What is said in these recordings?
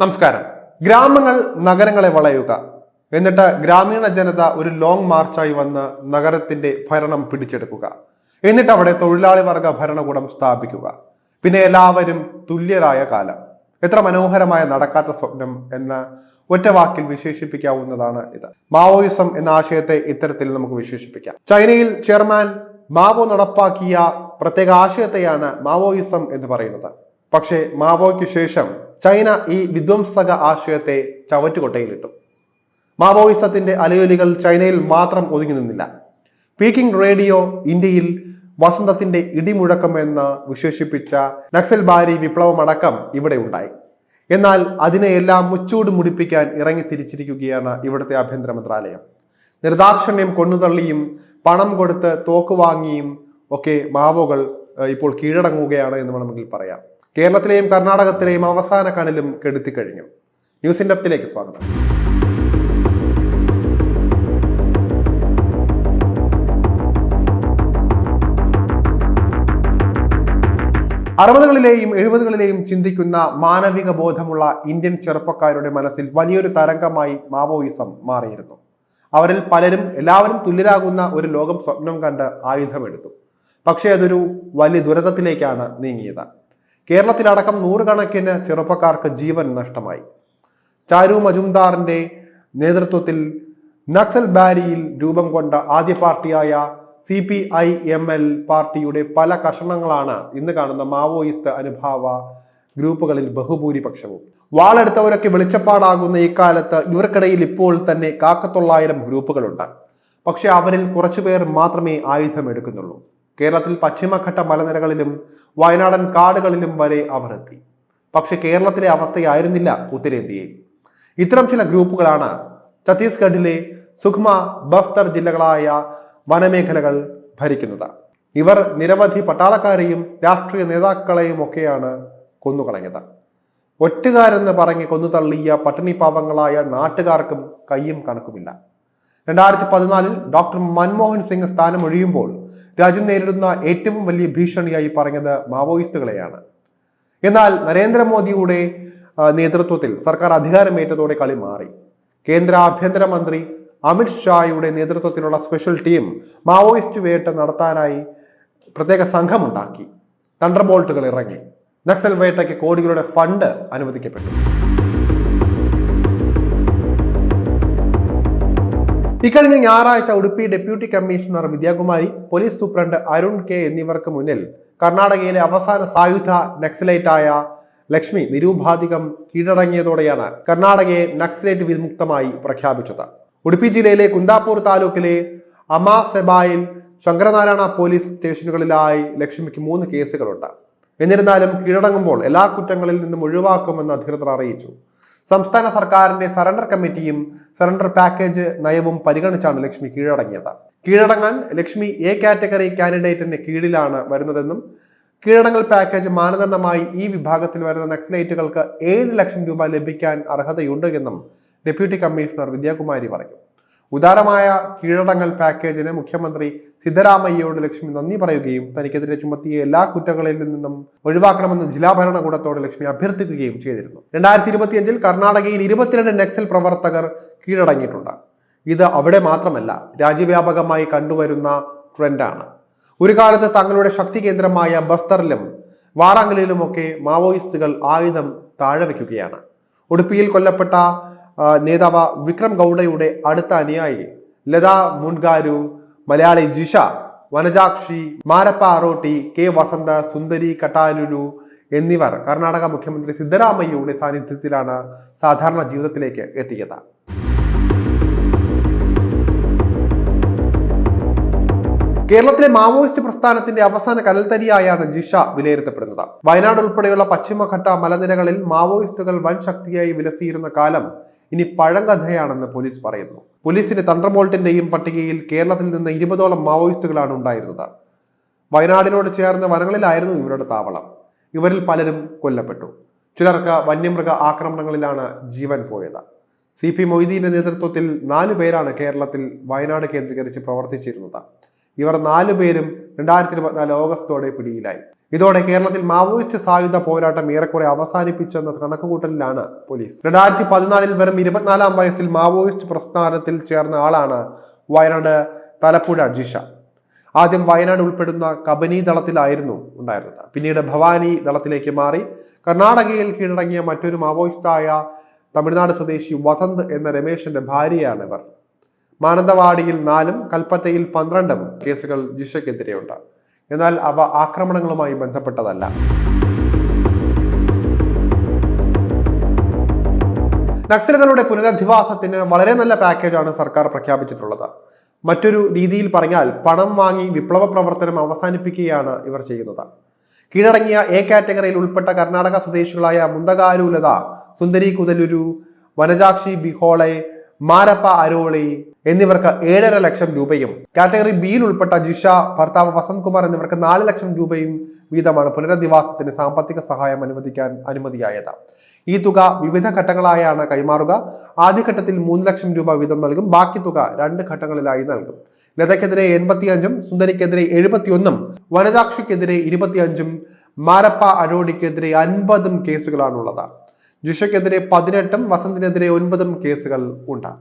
നമസ്കാരം. ഗ്രാമങ്ങൾ നഗരങ്ങളെ വളയുക. എന്നിട്ട് ഗ്രാമീണ ജനത ഒരു ലോങ് മാർച്ചായി വന്ന് നഗരത്തിന്റെ ഭരണം പിടിച്ചെടുക്കുക. എന്നിട്ട് അവിടെ തൊഴിലാളി വർഗ ഭരണകൂടം സ്ഥാപിക്കുക. പിന്നെ എല്ലാവരും തുല്യരായ കാലം. എത്ര മനോഹരമായ നടക്കാത്ത സ്വപ്നം എന്ന ഒറ്റ വാക്കിൽ വിശേഷിപ്പിക്കാവുന്നതാണ് ഇത്. മാവോയിസം എന്ന ആശയത്തെ ഇത്തരത്തിൽ നമുക്ക് വിശേഷിപ്പിക്കാം. ചൈനയിൽ ചെയർമാൻ മാവോ നടപ്പാക്കിയ പ്രത്യേക ആശയത്തെയാണ് മാവോയിസം എന്ന് പറയുന്നത്. പക്ഷേ മാവോയ്ക്ക് ശേഷം ചൈന ഈ വിധ്വംസക ആശയത്തെ ചവറ്റുകൊട്ടയിലിട്ടു. മാവോയിസത്തിന്റെ അലയൊലികൾ ചൈനയിൽ മാത്രം ഒതുങ്ങി നിന്നില്ല. പീക്കിംഗ് റേഡിയോ ഇന്ത്യയിൽ വസന്തത്തിന്റെ ഇടിമുഴക്കം എന്ന് വിശേഷിപ്പിച്ച നക്സൽ ബാരി വിപ്ലവമടക്കം ഇവിടെ ഉണ്ടായി. എന്നാൽ അതിനെയെല്ലാം മുച്ചൂട് മുടിപ്പിക്കാൻ ഇറങ്ങി തിരിച്ചിരിക്കുകയാണ് ഇവിടുത്തെ ആഭ്യന്തര മന്ത്രാലയം. നിർദാക്ഷിണ്യം കൊണ്ടുതള്ളിയും പണം കൊടുത്ത് തോക്ക് വാങ്ങിയും ഒക്കെ മാവോകൾ ഇപ്പോൾ കീഴടങ്ങുകയാണ് എന്ന് വേണമെങ്കിൽ പറയാം. കേരളത്തിലെയും കർണാടകത്തിലെയും അവസാന കണിലും കെടുത്തിക്കഴിഞ്ഞു. ന്യൂസ് ഇൻഡപ്റ്റിലേക്ക് സ്വാഗതം. അറുപതുകളിലെയും എഴുപതുകളിലെയും ചിന്തിക്കുന്ന മാനവിക ബോധമുള്ള ഇന്ത്യൻ ചെറുപ്പക്കാരുടെ മനസ്സിൽ വലിയൊരു തരംഗമായി മാവോയിസം മാറിയിരുന്നു. അവരിൽ പലരും എല്ലാവരും തുല്യരാകുന്ന ഒരു ലോകം സ്വപ്നം കണ്ട് ആയുധമെടുത്തു. പക്ഷേ അതൊരു വലിയ ദുരന്തത്തിലേക്കാണ് നീങ്ങിയത്. കേരളത്തിലടക്കം നൂറുകണക്കിന് ചെറുപ്പക്കാർക്ക് ജീവൻ നഷ്ടമായി. ചാരു മജുംദാറിന്റെ നേതൃത്വത്തിൽ നക്സൽ ബാരിയിൽ രൂപം കൊണ്ട ആദ്യ പാർട്ടിയായ C P I M L പാർട്ടിയുടെ പല കഷണങ്ങളാണ് ഇന്ന് കാണുന്ന മാവോയിസ്റ്റ് അനുഭാവ ഗ്രൂപ്പുകളിൽ ബഹുഭൂരിപക്ഷവും. വാളെടുത്തവരൊക്കെ വെളിച്ചപ്പാടാകുന്ന ഇക്കാലത്ത് ഇവർക്കിടയിൽ ഇപ്പോൾ തന്നെ കാക്കത്തൊള്ളായിരം ഗ്രൂപ്പുകളുണ്ട്. പക്ഷെ അവരിൽ കുറച്ചുപേർ മാത്രമേ ആയുധം എടുക്കുന്നുള്ളൂ. കേരളത്തിൽ പശ്ചിമഘട്ട മലനിരകളിലും വയനാടൻ കാടുകളിലും വരെ അവർ എത്തി. പക്ഷെ കേരളത്തിലെ അവസ്ഥയായിരുന്നില്ല ഉത്തരേന്ത്യയിൽ ഇത്തരം ചില ഗ്രൂപ്പുകളാണ് ഛത്തീസ്ഗഡിലെ സുഖ്മ ബസ്തർ ജില്ലകളായ വനമേഖലകൾ ഭരിക്കുന്നത്. ഇവർ നിരവധി പട്ടാളക്കാരെയും രാഷ്ട്രീയ നേതാക്കളെയും ഒക്കെയാണ് കൊന്നുകളഞ്ഞത്. ഒറ്റുകാരെന്ന് പറഞ്ഞ് കൊന്നു തള്ളിയ പട്ടിണി പാവങ്ങളായ നാട്ടുകാർക്കും കയ്യും കണക്കുമില്ല. രണ്ടായിരത്തി പതിനാലിൽ ഡോക്ടർ മൻമോഹൻ സിംഗ് സ്ഥാനം ഒഴിയുമ്പോൾ രാജ്യം നേരിടുന്ന ഏറ്റവും വലിയ ഭീഷണിയായി പറഞ്ഞത് മാവോയിസ്റ്റുകളെയാണ്. എന്നാൽ നരേന്ദ്രമോദിയുടെ നേതൃത്വത്തിൽ സർക്കാർ അധികാരമേറ്റതോടെ കളി മാറി. കേന്ദ്ര ആഭ്യന്തരമന്ത്രി അമിത് ഷായുടെ നേതൃത്വത്തിലുള്ള സ്പെഷ്യൽ ടീം മാവോയിസ്റ്റ് വേട്ട നടത്താനായി പ്രത്യേക സംഘമുണ്ടാക്കി. തണ്ടർബോൾട്ടുകൾ ഇറങ്ങി. നക്സൽ വേട്ടയ്ക്ക് കോടികളുടെ ഫണ്ട് അനുവദിക്കപ്പെട്ടു. ഇക്കഴിഞ്ഞ ഞായറാഴ്ച Udupi deputy commissioner Vidyakumari police superintendent Arun K എന്നിവർക്ക് മുന്നിൽ കർണാടകയിലെ അവസാന സായുധ നക്സലൈറ്റായ ലക്ഷ്മി നിരൂപാധികം കീഴടങ്ങിയതോടെയാണ് കർണാടകയെ നക്സലൈറ്റ് വിമുക്തമായി പ്രഖ്യാപിച്ചത്. ഉടുപ്പി ജില്ലയിലെ കുന്താപൂർ താലൂക്കിലെ അമാസെബായിൽ ശങ്കരനാരായണ പോലീസ് സ്റ്റേഷനുകളിലായി ലക്ഷ്മിക്ക് മൂന്ന് കേസുകളുണ്ട്. എന്നിരുന്നാലും കീഴടങ്ങുമ്പോൾ എല്ലാ കുറ്റങ്ങളിൽ നിന്നും ഒഴിവാക്കുമെന്ന് അധികൃതർ അറിയിച്ചു. സംസ്ഥാന സർക്കാരിന്റെ സറണ്ടർ കമ്മിറ്റിയും സറണ്ടർ പാക്കേജ് നയവും പരിഗണിച്ചാണ് ലക്ഷ്മി കീഴടങ്ങിയത്. കീഴടങ്ങാൻ ലക്ഷ്മി എ കാറ്റഗറി കാൻഡിഡേറ്റിന്റെ കീഴിലാണ് വരുന്നതെന്നും കീഴടങ്ങൽ പാക്കേജ് മാനദണ്ഡമായി ഈ വിഭാഗത്തിൽ വരുന്ന നക്സലൈറ്റുകൾക്ക് ഏഴ് ലക്ഷം രൂപ ലഭിക്കാൻ അർഹതയുണ്ട് എന്നും ഡെപ്യൂട്ടി കമ്മീഷണർ വിദ്യാകുമാരി പറഞ്ഞു. ഉദാരമായ കീഴടങ്ങൽ പാക്കേജിന് മുഖ്യമന്ത്രി സിദ്ധരാമയ്യയോട് ലക്ഷ്മി നന്ദി പറയുകയും തനിക്കെതിരെ ചുമത്തിയ എല്ലാ കുറ്റങ്ങളിൽ നിന്നും ഒഴിവാക്കണമെന്ന് ജില്ലാ ഭരണകൂടത്തോട് ലക്ഷ്മി അഭ്യർത്ഥിക്കുകയും ചെയ്തിരുന്നു. രണ്ടായിരത്തി ഇരുപത്തിയഞ്ചിൽ കർണാടകയിൽ ഇരുപത്തിരണ്ട് നക്സൽ പ്രവർത്തകർ കീഴടങ്ങിയിട്ടുണ്ട്. ഇത് അവിടെ മാത്രമല്ല രാജ്യവ്യാപകമായി കണ്ടുവരുന്ന ട്രെൻഡാണ്. ഒരു കാലത്ത് തങ്ങളുടെ ശക്തി കേന്ദ്രമായ ബസ്തറിലും വാറാങ്കലിലുമൊക്കെ മാവോയിസ്റ്റുകൾ ആയുധം താഴെ വയ്ക്കുകയാണ് ഉടുപ്പിയിൽ കൊല്ലപ്പെട്ട നേതാവ് വിക്രം ഗൗഡയുടെ അടുത്ത അനുയായി. ലതാ മുൻഗാരു മലയാളി ജിഷ വനജാക്ഷി മാരപ്പ അറോട്ടി കെ വസന്ത സുന്ദരി കട്ടാലുലു എന്നിവർ കർണാടക മുഖ്യമന്ത്രി സിദ്ധരാമയ്യയുടെ സാന്നിധ്യത്തിലാണ് സാധാരണ ജീവിതത്തിലേക്ക് എത്തിയത്. കേരളത്തിലെ മാവോയിസ്റ്റ് പ്രസ്ഥാനത്തിന്റെ അവസാന കനൽത്തരിയായാണ് ജിഷ വിലയിരുത്തപ്പെടുന്നത്. വയനാട് ഉൾപ്പെടെയുള്ള പശ്ചിമഘട്ട മലനിരകളിൽ മാവോയിസ്റ്റുകൾ വൻ ശക്തിയായി വിലസിയിരുന്ന കാലം ഇനി പഴങ്കഥയാണെന്ന് പോലീസ് പറയുന്നു. പോലീസിന്റെ തണ്ടർബോൾട്ടിന്റെയും പട്ടികയിൽ കേരളത്തിൽ നിന്ന് ഇരുപതോളം മാവോയിസ്റ്റുകളാണ് ഉണ്ടായിരുന്നത്. വയനാടിനോട് ചേർന്ന വനങ്ങളിലായിരുന്നു ഇവരുടെ താവളം. ഇവരിൽ പലരും കൊല്ലപ്പെട്ടു. ചിലർക്ക് വന്യമൃഗ ആക്രമണങ്ങളിലാണ് ജീവൻ പോയത്. സി പി മൊയ്തീന്റെ നേതൃത്വത്തിൽ നാലു പേരാണ് കേരളത്തിൽ വയനാട് കേന്ദ്രീകരിച്ച് പ്രവർത്തിച്ചിരുന്നത്. ഇവർ നാലു പേരും രണ്ടായിരത്തി ഇരുപത്തിനാല് ഓഗസ്റ്റോടെ പിടിയിലായി. ഇതോടെ കേരളത്തിൽ മാവോയിസ്റ്റ് സായുധ പോരാട്ടം ഏറെക്കുറെ അവസാനിപ്പിച്ചെന്ന കണക്കുകൂട്ടലിലാണ് പോലീസ്. രണ്ടായിരത്തി പതിനാലിൽ വെറും ഇരുപത്തിനാലാം വയസ്സിൽ മാവോയിസ്റ്റ് പ്രസ്ഥാനത്തിൽ ചേർന്ന ആളാണ് വയനാട് തലപ്പുഴ ജിഷ. ആദ്യം വയനാട് ഉൾപ്പെടുന്ന കബനി ദളത്തിലായിരുന്നു ഉണ്ടായിരുന്നത്. പിന്നീട് ഭവാനി ദളത്തിലേക്ക് മാറി കർണാടകയിൽ കീഴടങ്ങിയ മറ്റൊരു മാവോയിസ്റ്റായ തമിഴ്നാട് സ്വദേശി വസന്ത് എന്ന രമേശന്റെ ഭാര്യയാണ് ഇവർ. മാനന്തവാടിയിൽ നാലും കൽപ്പറ്റയിൽ പന്ത്രണ്ടും കേസുകൾ ജിഷയ്ക്കെതിരെയുണ്ട്. എന്നാൽ അവ ആക്രമണങ്ങളുമായി ബന്ധപ്പെട്ടതല്ല. നക്സലുകളുടെ പുനരധിവാസത്തിന് വളരെ നല്ല പാക്കേജാണ് സർക്കാർ പ്രഖ്യാപിച്ചിട്ടുള്ളത്. മറ്റൊരു രീതിയിൽ പറഞ്ഞാൽ പണം വാങ്ങി വിപ്ലവ പ്രവർത്തനം അവസാനിപ്പിക്കുകയാണ് ഇവർ ചെയ്യുന്നത്. കീഴടങ്ങിയ എ കാറ്റഗറിയിൽ ഉൾപ്പെട്ട കർണാടക സ്വദേശികളായ മുന്തകാലുലത സുന്ദരി കുതലുരു വനജാക്ഷി ബിഹോളെ മാരപ്പ അരോളി എന്നിവർക്ക് ഏഴര ലക്ഷം രൂപയും കാറ്റഗറി ബിയിൽ ഉൾപ്പെട്ട ജിഷ ഭർത്താവ് വസന്ത് കുമാർ എന്നിവർക്ക് നാല് ലക്ഷം രൂപയും വീതമാണ് പുനരധിവാസത്തിന് സാമ്പത്തിക സഹായം അനുവദിക്കാൻ അനുമതിയായത്. ഈ തുക വിവിധ ഘട്ടങ്ങളായാണ് കൈമാറുക. ആദ്യഘട്ടത്തിൽ മൂന്ന് ലക്ഷം രൂപ വീതം നൽകും. ബാക്കി തുക രണ്ട് ഘട്ടങ്ങളിലായി നൽകും. ലതയ്ക്കെതിരെ എൺപത്തിയഞ്ചും സുന്ദരിക്കെതിരെ എഴുപത്തിയൊന്നും വനജാക്ഷിക്കെതിരെ ഇരുപത്തിയഞ്ചും മാരപ്പ അരോഡിക്കെതിരെ അൻപതും കേസുകളാണുള്ളത്. ജിഷയ്ക്കെതിരെ പതിനെട്ടും വസന്തിനെതിരെ ഒൻപതും കേസുകൾ ഉണ്ട്.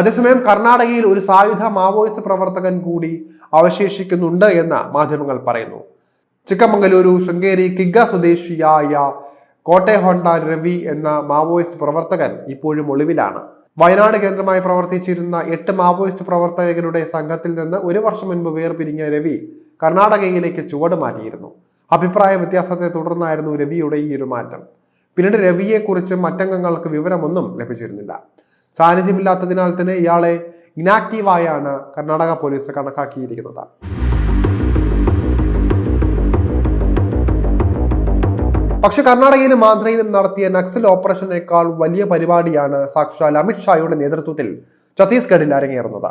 അതേസമയം കർണാടകയിൽ ഒരു സായുധ മാവോയിസ്റ്റ് പ്രവർത്തകൻ കൂടി അവശേഷിക്കുന്നുണ്ട് എന്ന് മാധ്യമങ്ങൾ പറയുന്നു. ചിക്കമംഗലൂരു ശൃംഗേരി കിഗ സ്വദേശിയായ കോട്ടയഹൊണ്ട രവി എന്ന മാവോയിസ്റ്റ് പ്രവർത്തകൻ ഇപ്പോഴും ഒളിവിലാണ്. വയനാട് കേന്ദ്രമായി പ്രവർത്തിച്ചിരുന്ന എട്ട് മാവോയിസ്റ്റ് പ്രവർത്തകരുടെ സംഘത്തിൽ നിന്ന് ഒരു വർഷം മുൻപ് വേർപിരിഞ്ഞ രവി കർണാടകയിലേക്ക് ചുവട് മാറ്റിയിരുന്നു അഭിപ്രായ വ്യത്യാസത്തെ തുടർന്നായിരുന്നു രവിയുടെ ഈ ഒരു മാറ്റം. പിന്നീട് രവിയെക്കുറിച്ച് മറ്റംഗങ്ങൾക്ക് വിവരമൊന്നും ലഭിച്ചിരുന്നില്ല. സാന്നിധ്യമില്ലാത്തതിനാൽ തന്നെ ഇയാളെ ഇനാക്റ്റീവായാണ് കർണാടക പോലീസ് കണക്കാക്കിയിരിക്കുന്നത്. പക്ഷെ കർണാടകയിലും ആന്ധ്രയിലും നടത്തിയ നക്സൽ ഓപ്പറേഷനേക്കാൾ വലിയ പരിപാടിയാണ് സാക്ഷാൽ അമിത്ഷായുടെ നേതൃത്വത്തിൽ ഛത്തീസ്ഗഡിൽ അരങ്ങേറുന്നത്.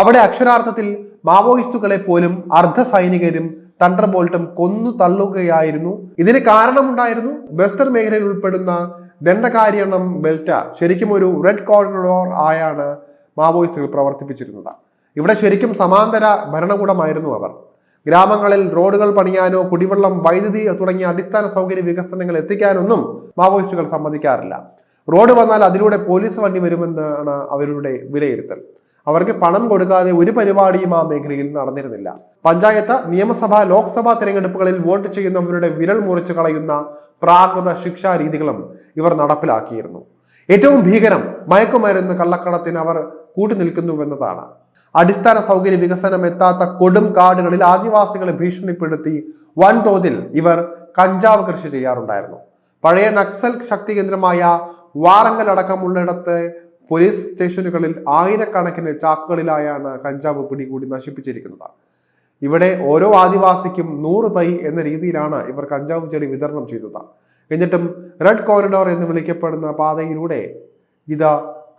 അവിടെ അക്ഷരാർത്ഥത്തിൽ മാവോയിസ്റ്റുകളെ പോലും അർദ്ധ സൈനികരും തണ്ടർ ബോൾട്ടും കൊന്നു തള്ളുകയായിരുന്നു. ഇതിന് കാരണമുണ്ടായിരുന്നു ബസ്തർ മേഖലയിൽ ഉൾപ്പെടുന്ന ദണ്ഡകാര്യണം ബെൽറ്റ ശരിക്കും ഒരു റെഡ് കോറിഡോർ ആയാണ് മാവോയിസ്റ്റുകൾ പ്രവർത്തിപ്പിച്ചിരുന്നത്. ഇവിടെ ശരിക്കും സമാന്തര ഭരണകൂടമായിരുന്നു അവർ. ഗ്രാമങ്ങളിൽ റോഡുകൾ പണിയാനോ കുടിവെള്ളം വൈദ്യുതി തുടങ്ങിയ അടിസ്ഥാന സൗകര്യ വികസനങ്ങൾ എത്തിക്കാനൊന്നും മാവോയിസ്റ്റുകൾ സമ്മതിക്കാറില്ല. റോഡ് വന്നാൽ അതിലൂടെ പോലീസ് വണ്ടി വരുമെന്നാണ് അവരുടെ വിലയിരുത്തൽ. അവർക്ക് പണം കൊടുക്കാതെ ഒരു പരിപാടിയും ആ മേഖലയിൽ നടന്നിരുന്നില്ല. പഞ്ചായത്ത് നിയമസഭ ലോക്സഭാ തിരഞ്ഞെടുപ്പുകളിൽ വോട്ട് ചെയ്യുന്നവരുടെ വിരൽ മുറിച്ച് കളയുന്ന പ്രാകൃത ശിക്ഷാ രീതികളും ഇവർ നടപ്പിലാക്കിയിരുന്നു. ഏറ്റവും ഭീകരം മയക്കുമരുന്ന് കള്ളക്കടത്തിന് അവർ കൂട്ടുനിൽക്കുന്നുവെന്നതാണ്. അടിസ്ഥാന സൗകര്യ വികസനം എത്താത്ത കൊടും കാടുകളിൽ ആദിവാസികളെ ഭീഷണിപ്പെടുത്തി വൻതോതിൽ ഇവർ കഞ്ചാവ് കൃഷി ചെയ്യാറുണ്ടായിരുന്നു. പഴയ നക്സൽ ശക്തി കേന്ദ്രമായ വാറങ്കൽ അടക്കമുള്ളിടത്ത് പോലീസ് സ്റ്റേഷനുകളിൽ ആയിരക്കണക്കിന് ചാക്കുകളിലായാണ് കഞ്ചാവ് പിടികൂടി നശിപ്പിച്ചിരിക്കുന്നത്. ഇവിടെ ഓരോ ആദിവാസിക്കും നൂറ് തൈ എന്ന രീതിയിലാണ് ഇവർ കഞ്ചാവ് ചെടി വിതരണം ചെയ്തത്. എന്നിട്ടും റെഡ് കോറിഡോർ എന്ന് വിളിക്കപ്പെടുന്ന പാതയിലൂടെ ഇത്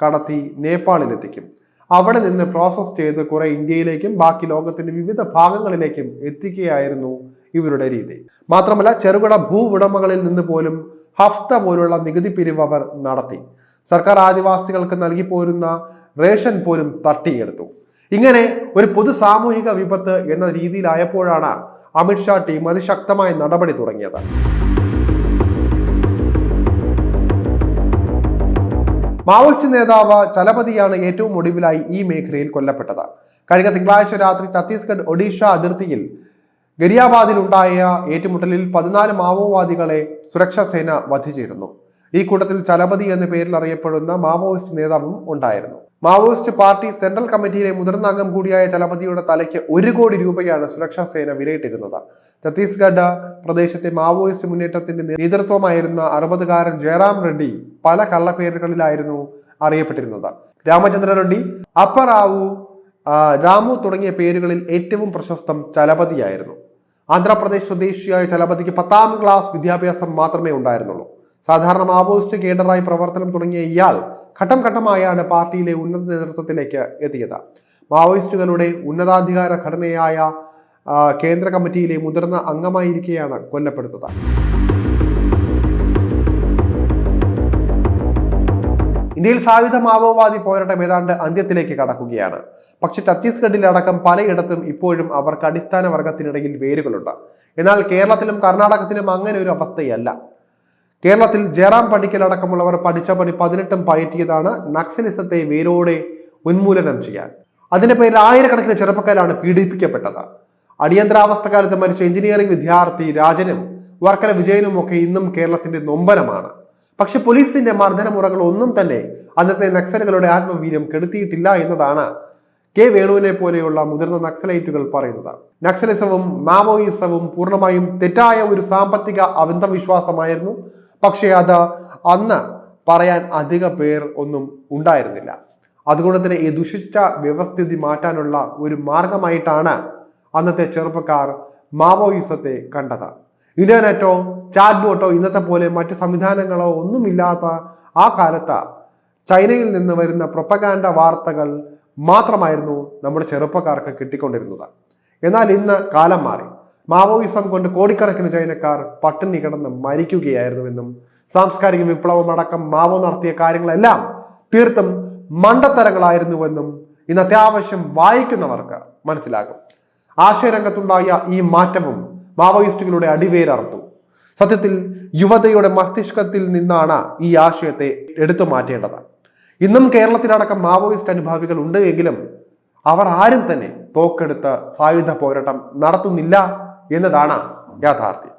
കടത്തി നേപ്പാളിലെത്തിക്കും. അവിടെ നിന്ന് പ്രോസസ് ചെയ്ത് കുറെ ഇന്ത്യയിലേക്കും ബാക്കി ലോകത്തിന്റെ വിവിധ ഭാഗങ്ങളിലേക്കും എത്തിക്കുകയായിരുന്നു ഇവരുടെ രീതി. മാത്രമല്ല ചെറുകിട ഉടമകളിൽ നിന്ന് പോലും ഹഫ്ത പോലുള്ള നികുതി പിരിവ് അവർ നടത്തി. സർക്കാർ ആദിവാസികൾക്ക് നൽകി പോരുന്ന റേഷൻ പോലും തട്ടിയെടുത്തു. ഇങ്ങനെ ഒരു പൊതു സാമൂഹിക വിപത്ത് എന്ന രീതിയിലായപ്പോഴാണ് അമിത്ഷാ ടീം അതിശക്തമായ നടപടി തുടങ്ങിയത്. മാവോയിസ്റ്റ് നേതാവ് ചലപതിയാണ് ഏറ്റവും ഒടുവിലായി ഈ മേഖലയിൽ കൊല്ലപ്പെട്ടത്. കഴിഞ്ഞ തിങ്കളാഴ്ച രാത്രി ഛത്തീസ്ഗഡ് ഒഡീഷ അതിർത്തിയിൽ ഗരിയാബാദിൽ ഉണ്ടായ ഏറ്റുമുട്ടലിൽ പതിനാല് മാവോവാദികളെ സുരക്ഷാ സേന വധിച്ചിരുന്നു. ഈ കൂട്ടത്തിൽ ചലപതി എന്ന പേരിൽ അറിയപ്പെടുന്ന മാവോയിസ്റ്റ് നേതാവും ഉണ്ടായിരുന്നു. മാവോയിസ്റ്റ് പാർട്ടി സെൻട്രൽ കമ്മിറ്റിയിലെ മുതിർന്ന അംഗം കൂടിയായ ചലപതിയുടെ തലയ്ക്ക് ഒരു കോടി രൂപയാണ് സുരക്ഷാ സേന വിലയിട്ടിരുന്നത്. ഛത്തീസ്ഗഡ് പ്രദേശത്തെ മാവോയിസ്റ്റ് മുന്നേറ്റത്തിന്റെ നേതൃത്വമായിരുന്ന അറുപതുകാരൻ ജയറാം റെഡ്ഡി പല കള്ളപ്പേരുകളിലായിരുന്നു അറിയപ്പെട്ടിരുന്നത്. രാമചന്ദ്ര റെഡ്ഡി അപ്പറാവു റാവു രാമു തുടങ്ങിയ പേരുകളിൽ ഏറ്റവും പ്രശസ്തം ചലപതിയായിരുന്നു. ആന്ധ്രാപ്രദേശ് സ്വദേശിയായ ചലപതിക്ക് പത്താം ക്ലാസ് വിദ്യാഭ്യാസം മാത്രമേ ഉണ്ടായിരുന്നുള്ളൂ. സാധാരണ മാവോയിസ്റ്റ് കേഡറായി പ്രവർത്തനം തുടങ്ങിയ ഇയാൾ ഘട്ടം ഘട്ടമായാണ് പാർട്ടിയിലെ ഉന്നത നേതൃത്വത്തിലേക്ക് എത്തിയത്. മാവോയിസ്റ്റുകളുടെ ഉന്നതാധികാര ഘടനയായ കേന്ദ്ര കമ്മിറ്റിയിലെ മുതിർന്ന അംഗമായിരിക്കെയാണ് കൊല്ലപ്പെടുന്നത്. ഇന്ത്യയിൽ സായുധ മാവോവാദി പോരാട്ടം ഏതാണ്ട് അന്ത്യത്തിലേക്ക് കടക്കുകയാണ്. പക്ഷെ ഛത്തീസ്ഗഡിലടക്കം പലയിടത്തും ഇപ്പോഴും അവർക്ക് അടിസ്ഥാന വർഗത്തിനിടയിൽ വേരുകളുണ്ട്. എന്നാൽ കേരളത്തിലും കർണാടകത്തിലും അങ്ങനെ ഒരു അവസ്ഥയല്ല. കേരളത്തിൽ ജയറാം പണിക്കൽ അടക്കമുള്ളവർ പഠിച്ച പണി പതിനെട്ടും പയറ്റിയതാണ്. നക്സലിസത്തെ വേരോടെ ഉന്മൂലനം ചെയ്യാൻ. അതിന്റെ പേരിൽ ആയിരക്കണക്കിന് ചെറുപ്പക്കാരാണ് പീഡിപ്പിക്കപ്പെട്ടത്. അടിയന്തരാവസ്ഥ കാലത്ത് മരിച്ച എഞ്ചിനീയറിംഗ് വിദ്യാർത്ഥി രാജനും വർക്കല വിജയനും ഒക്കെ ഇന്നും കേരളത്തിന്റെ നൊമ്പരമാണ്. പക്ഷെ പോലീസിന്റെ മർദ്ദനമുറകൾ ഒന്നും തന്നെ അന്നത്തെ നക്സലുകളുടെ ആത്മവീര്യം കെടുത്തിയിട്ടില്ല എന്നതാണ് കെ വേണുവിനെ പോലെയുള്ള മുതിർന്ന നക്സലൈറ്റുകൾ പറയുന്നത്. നക്സലിസവും മാവോയിസവും പൂർണമായും തെറ്റായ ഒരു സാമ്പത്തിക അന്ധവിശ്വാസമായിരുന്നു. പക്ഷേ അത് അന്ന് പറയാൻ അധിക പേർ ഒന്നും ഉണ്ടായിരുന്നില്ല. അതുകൊണ്ട് തന്നെ ഈ ദുഷിച്ച വ്യവസ്ഥിതി മാറ്റാനുള്ള ഒരു മാർഗമായിട്ടാണ് അന്നത്തെ ചെറുപ്പക്കാർ മാവോയിസത്തെ കണ്ടത്. ഇന്റർനെറ്റോ ചാറ്റ്ബോട്ടോ ഇന്നത്തെ പോലെ മറ്റ് സംവിധാനങ്ങളോ ഒന്നുമില്ലാത്ത ആ കാലത്ത് ചൈനയിൽ നിന്ന് വരുന്ന പ്രൊപ്പഗാൻഡ വാർത്തകൾ മാത്രമായിരുന്നു നമ്മുടെ ചെറുപ്പക്കാർക്ക് കിട്ടിക്കൊണ്ടിരുന്നത്. എന്നാൽ ഇന്ന് കാലം മാറി. മാവോയിസം കൊണ്ട് കോടിക്കണക്കിന് ചൈനക്കാർ പട്ടിണി കിടന്ന് മരിക്കുകയായിരുന്നുവെന്നും സാംസ്കാരിക വിപ്ലവം അടക്കം മാവോ നടത്തിയ കാര്യങ്ങളെല്ലാം തീർത്തും മണ്ടത്തരങ്ങളായിരുന്നുവെന്നും ഇന്ന് അത്യാവശ്യം വായിക്കുന്നവർക്ക് മനസ്സിലാകും. ആശയരംഗത്തുണ്ടായ ഈ മാറ്റവും മാവോയിസ്റ്റുകളുടെ അടിവേരർത്തു സത്യത്തിൽ യുവതയുടെ മസ്തിഷ്കത്തിൽ നിന്നാണ് ഈ ആശയത്തെ എടുത്തു മാറ്റേണ്ടത്. ഇന്നും കേരളത്തിലടക്കം മാവോയിസ്റ്റ് അനുഭാവികൾ ഉണ്ട് എങ്കിലും അവർ ആരും തന്നെ തോക്കെടുത്ത് സായുധ പോരാട്ടം നടത്തുന്നില്ല എന്നതാണ് യാഥാർത്ഥ്യം.